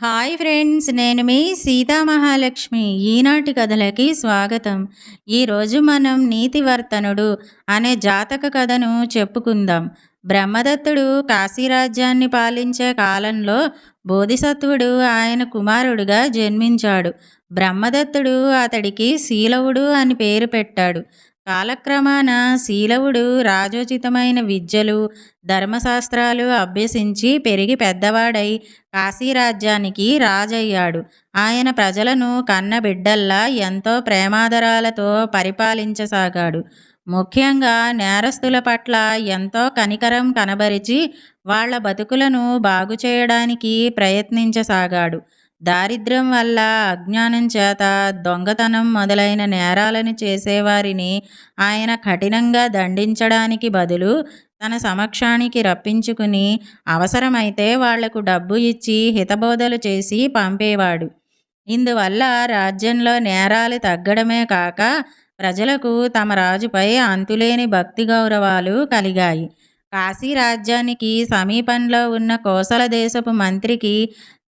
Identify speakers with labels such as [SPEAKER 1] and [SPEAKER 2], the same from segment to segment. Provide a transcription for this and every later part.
[SPEAKER 1] Hi friends నేను మీ సీతామహాలక్ష్మి. ఈనాటి కథలకి స్వాగతం. ఈరోజు మనం నీతివర్తనుడు అనే జాతక కథను చెప్పుకుందాం. బ్రహ్మదత్తుడు కాశీరాజ్యాన్ని పాలించే కాలంలో బోధిసత్వుడు ఆయన కుమారుడుగా జన్మించాడు. బ్రహ్మదత్తుడు అతడికి శీలవుడు అని పేరు పెట్టాడు. కాలక్రమాన శీలవుడు రాజోచితమైన విద్యలు ధర్మశాస్త్రాలు అభ్యసించి పెరిగి పెద్దవాడై కాశీరాజ్యానికి రాజయ్యాడు. ఆయన ప్రజలను కన్న బిడ్డల్లా ఎంతో ప్రేమాదరాలతో పరిపాలించసాగాడు. ముఖ్యంగా నేరస్తుల పట్ల ఎంతో కనికరం కనబరిచి వాళ్ళ బతుకులను బాగు చేయడానికి ప్రయత్నించసాగాడు. దారిద్ర్యం వల్ల అజ్ఞానం చేత దొంగతనం మొదలైన నేరాలను చేసేవారిని ఆయన కఠినంగా దండించడానికి బదులు తన సమక్షానికి రప్పించుకుని అవసరమైతే వాళ్ళకు డబ్బు ఇచ్చి హితబోధలు చేసి పంపేవాడు. ఇందువల్ల రాజ్యంలో నేరాలు తగ్గడమే కాక ప్రజలకు తమ రాజుపై అంతులేని భక్తి గౌరవాలు కలిగాయి. కాశీ రాజ్యానికి సమీపంలో ఉన్న కోసల దేశపు మంత్రికి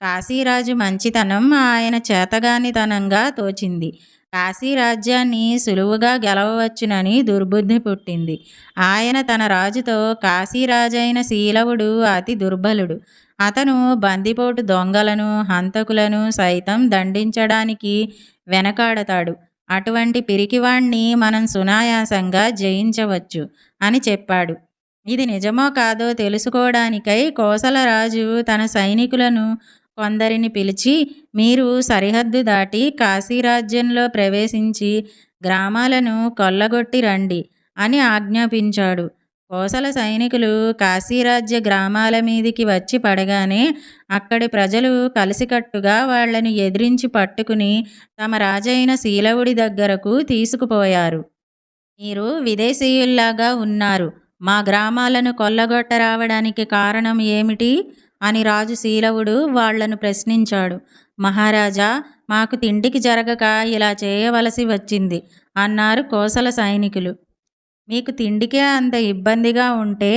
[SPEAKER 1] కాశీరాజు మంచితనం ఆయన చేతగానితనంగా తోచింది. కాశీ రాజ్యాన్ని సులువుగా గెలవవచ్చునని దుర్బుద్ధి పుట్టింది. ఆయన తన రాజుతో కాశీరాజైన శీలవుడు అతి దుర్బలుడు. అతను బందిపోటు దొంగలను హంతకులను సైతం దండించడానికి వెనకాడతాడు. అటువంటి పిరికివాణ్ణి మనం సునాయాసంగా జయించవచ్చు అని చెప్పాడు. ఇది నిజమో కాదో తెలుసుకోవడానికై కోసలరాజు తన సైనికులను కొందరిని పిలిచి మీరు సరిహద్దు దాటి కాశీరాజ్యంలో ప్రవేశించి గ్రామాలను కొల్లగొట్టి రండి అని ఆజ్ఞాపించాడు. కోసల సైనికులు కాశీరాజ్య గ్రామాల మీదికి వచ్చి పడగానే అక్కడి ప్రజలు కలిసికట్టుగా వాళ్ళను ఎదిరించి పట్టుకుని తమ రాజైన శీలవుడి దగ్గరకు తీసుకుపోయారు. మీరు విదేశీయుల్లాగా ఉన్నారు. మా గ్రామాలను కొల్లగొట్ట రావడానికి కారణం ఏమిటి? అని రాజు శీలవుడు వాళ్ళను ప్రశ్నించాడు. మహారాజా మాకు తిండికి జరగక ఇలా చేయవలసి వచ్చింది అన్నారు కోసల సైనికులు. మీకు తిండికే అంత ఇబ్బందిగా ఉంటే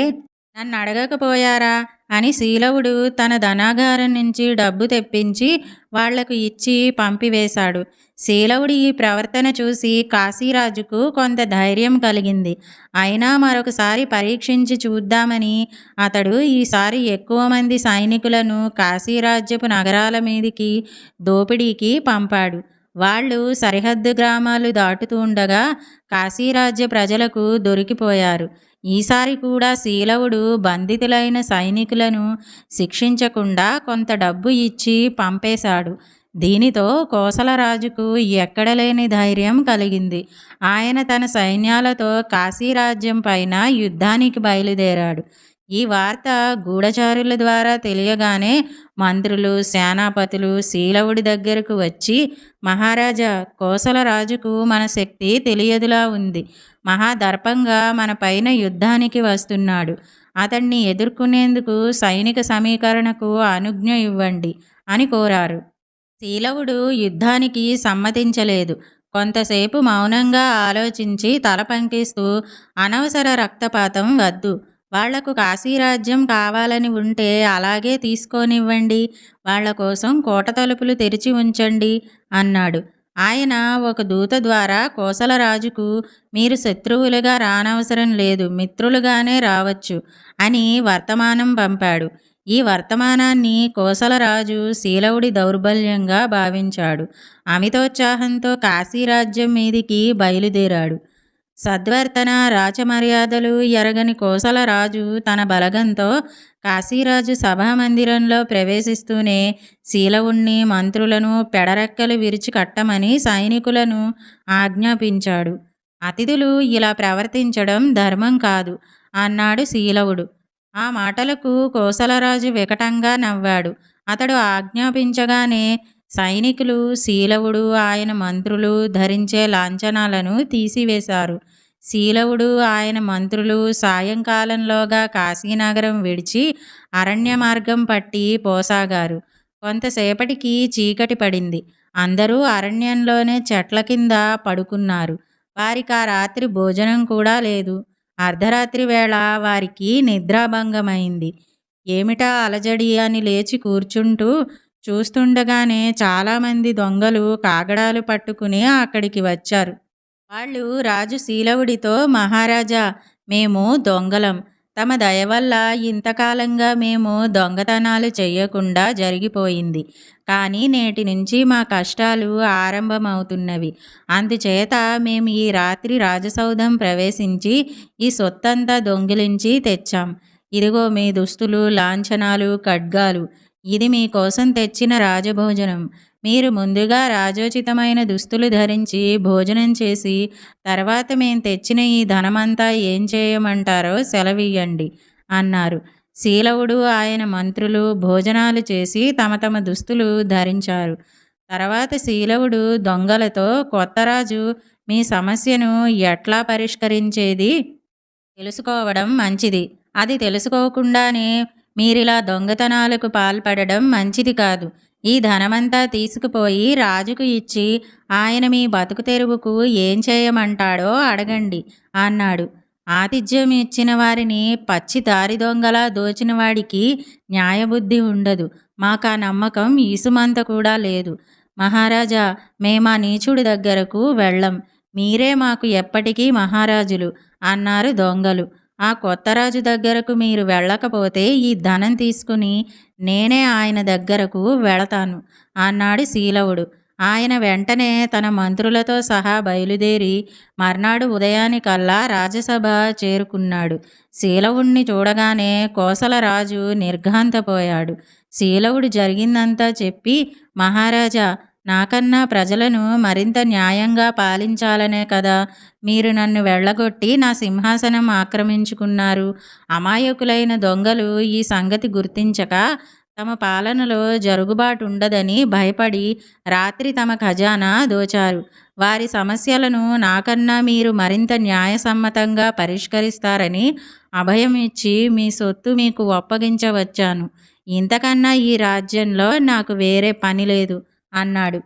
[SPEAKER 1] నన్ను అడగకపోయారా? అని శీలవుడు తన ధనాగారం నుంచి డబ్బు తెప్పించి వాళ్ళకు ఇచ్చి పంపివేశాడు. శీలవుడి ఈ ప్రవర్తన చూసి కాశీరాజుకు కొంత ధైర్యం కలిగింది. అయినా మరొకసారి పరీక్షించి చూద్దామని అతడు ఈసారి ఎక్కువ మంది సైనికులను కాశీరాజ్యపు నగరాల మీదికి దోపిడీకి పంపాడు. వాళ్ళు సరిహద్దు గ్రామాలు దాటుతూ ఉండగా కాశీరాజ్య ప్రజలకు దొరికిపోయారు. ఈసారి కూడా శీలవుడు బంధితులైన సైనికులను శిక్షించకుండా కొంత డబ్బు ఇచ్చి పంపేశాడు. దీనితో కోసలరాజుకు ఎక్కడలేని ధైర్యం కలిగింది. ఆయన తన సైన్యాలతో కాశీరాజ్యం పైన యుద్ధానికి బయలుదేరాడు. ఈ వార్త గూఢచారుల ద్వారా తెలియగానే మంత్రులు సేనాపతులు శీలవుడి దగ్గరకు వచ్చి మహారాజా కోసలరాజుకు మన శక్తి తెలియదులా ఉంది. మహాదర్పంగా మన పైన యుద్ధానికి వస్తున్నాడు. అతన్ని ఎదుర్కొనేందుకు సైనిక సమీకరణకు అనుజ్ఞ ఇవ్వండి అని కోరారు. శీలవుడు యుద్ధానికి సమ్మతించలేదు. కొంతసేపు మౌనంగా ఆలోచించి తల పంకిస్తూ అనవసర రక్తపాతం వద్దు. వాళ్ళకు కాశీరాజ్యం కావాలని ఉంటే అలాగే తీసుకోనివ్వండి. వాళ్ళ కోసం కోట తలుపులు తెరిచి ఉంచండి అన్నాడు. ఆయన ఒక దూత ద్వారా కోసలరాజుకు మీరు శత్రువులుగా రానవసరం లేదు మిత్రులుగానే రావచ్చు అని వర్తమానం పంపాడు. ఈ వర్తమానాన్ని కోసలరాజు శీలవుడి దౌర్బల్యంగా భావించాడు. అమితోత్సాహంతో కాశీరాజ్యం మీదికి బయలుదేరాడు. సద్వర్తన రాచమర్యాదలు ఎరగని కోసలరాజు తన బలగంతో కాశీరాజు సభామందిరంలో ప్రవేశిస్తూనే శీలవుణ్ణి మంత్రులను పెడరెక్కలు విరిచి కట్టమని సైనికులను ఆజ్ఞాపించాడు. అతిథులు ఇలా ప్రవర్తించడం ధర్మం కాదు అన్నాడు శీలవుడు. ఆ మాటలకు కోసలరాజు వికటంగా నవ్వాడు. అతడు ఆజ్ఞాపించగానే సైనికులు శీలవుడు ఆయన మంత్రులు ధరించే లాంఛనాలను తీసివేశారు. శీలవుడు ఆయన మంత్రులు సాయంకాలంలోగా కాశీనగరం విడిచి అరణ్య మార్గం పట్టి పోసాగారు. కొంతసేపటికి చీకటి పడింది. అందరూ అరణ్యంలోనే చెట్ల కింద పడుకున్నారు. వారికి ఆ రాత్రి భోజనం కూడా లేదు. అర్ధరాత్రి వేళ వారికి నిద్రాభంగమైంది. ఏమిటా అలజడి అని లేచి కూర్చుంటూ చూస్తుండగానే చాలామంది దొంగలు కాగడాలు పట్టుకుని అక్కడికి వచ్చారు. వాళ్ళు రాజు శీలవుడితో మహారాజా మేము దొంగలం. తమ దయ వల్ల ఇంతకాలంగా మేము దొంగతనాలు చేయకుండా జరిగిపోయింది. కానీ నేటి నుంచి మా కష్టాలు ఆరంభమవుతున్నవి. అందుచేత మేము ఈ రాత్రి రాజసౌధం ప్రవేశించి ఈ సొత్తంతా దొంగిలించి తెచ్చాం. ఇదిగో మీ దుస్తులు లాంఛనాలు ఖడ్గాలు. ఇది మీకోసం తెచ్చిన రాజభోజనం. మీరు ముందుగా రాజోచితమైన దుస్తులు ధరించి భోజనం చేసి తర్వాత మేము తెచ్చిన ఈ ధనమంతా ఏం చేయమంటారో సెలవియ్యండి అన్నారు. శీలవుడు ఆయన మంత్రులు భోజనాలు చేసి తమ తమ దుస్తులు ధరించారు. తర్వాత శీలవుడు దొంగలతో కొత్తరాజు మీ సమస్యను ఎట్లా పరిష్కరించేది? తెలుసుకోవడం మంచిది. అది తెలుసుకోకుండానే మీరిలా దొంగతనాలకు పాల్పడడం మంచిది కాదు. ఈ ధనమంతా తీసుకుపోయి రాజుకు ఇచ్చి ఆయన మీ బతుకు తెరువుకు ఏం చేయమంటాడో అడగండి అన్నాడు. ఆతిథ్యం ఇచ్చిన వారిని పచ్చి దారి దొంగలా దోచిన వాడికి న్యాయబుద్ధి ఉండదు. మాకు ఆ నమ్మకం ఈసుమంత కూడా లేదు. మహారాజా మేమా నీచుడి దగ్గరకు వెళ్ళం. మీరే మాకు ఎప్పటికీ మహారాజులు అన్నారు దొంగలు. ఆ కొత్త రాజు దగ్గరకు మీరు వెళ్ళకపోతే ఈ ధనం తీసుకుని నేనే ఆయన దగ్గరకు వెళతాను అన్నాడు శీలవుడు. ఆయన వెంటనే తన మంత్రులతో సహా బయలుదేరి మర్నాడు ఉదయానికల్లా రాజసభ చేరుకున్నాడు. శీలవుణ్ణి చూడగానే కోసలరాజు నిర్ఘాంతపోయాడు. శీలవుడు జరిగిందంతా చెప్పి మహారాజా నాకన్నా ప్రజలను మరింత న్యాయంగా పాలించాలనే కదా. మీరు నన్ను వెళ్ళగొట్టి నా సింహాసనం ఆక్రమించుకున్నారు. అమాయకులైన దొంగలు ఈ సంగతి గుర్తించక తమ పాలనలో జరుగుబాటు ఉండదని భయపడి రాత్రి తమ ఖజానా దోచారు. వారి సమస్యలను నాకన్నా మీరు మరింత న్యాయసమ్మతంగా పరిష్కరిస్తారని అభయం ఇచ్చి మీ సొత్తు మీకు ఒప్పగించవచ్చాను. ఇంతకన్నా ఈ రాజ్యంలో నాకు వేరే పని లేదు. అన్నాడు.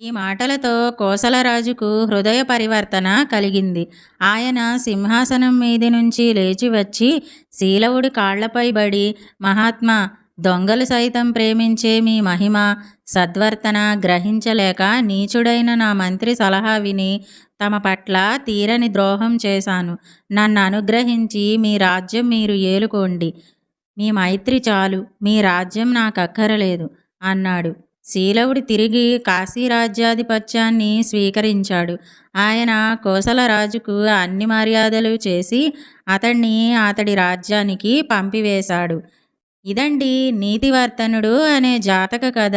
[SPEAKER 1] ఈ మాటలతో కోసలరాజుకు హృదయ పరివర్తన కలిగింది. ఆయన సింహాసనం మీది నుంచి లేచి వచ్చి శీలవుడి కాళ్ళపై బడి మహాత్మా దొంగలు సైతం ప్రేమించే మీ మహిమ సద్వర్తన గ్రహించలేక నీచుడైన నా మంత్రి సలహా విని తమ పట్ల తీరని ద్రోహం చేశాను. నన్ను అనుగ్రహించి మీ రాజ్యం మీరు ఏలుకోండి. మీ మైత్రి చాలు. మీ రాజ్యం నాకు అక్కరలేదు అన్నాడు. శీలవుడి తిరిగి కాశీరాజ్యాధిపత్యాన్ని స్వీకరించాడు. ఆయన కోసలరాజుకు అన్ని మర్యాదలు చేసి అతన్ని అతడి రాజ్యానికి పంపివేశాడు. ఇదండి నీతివర్తనుడు అనే జాతక కథ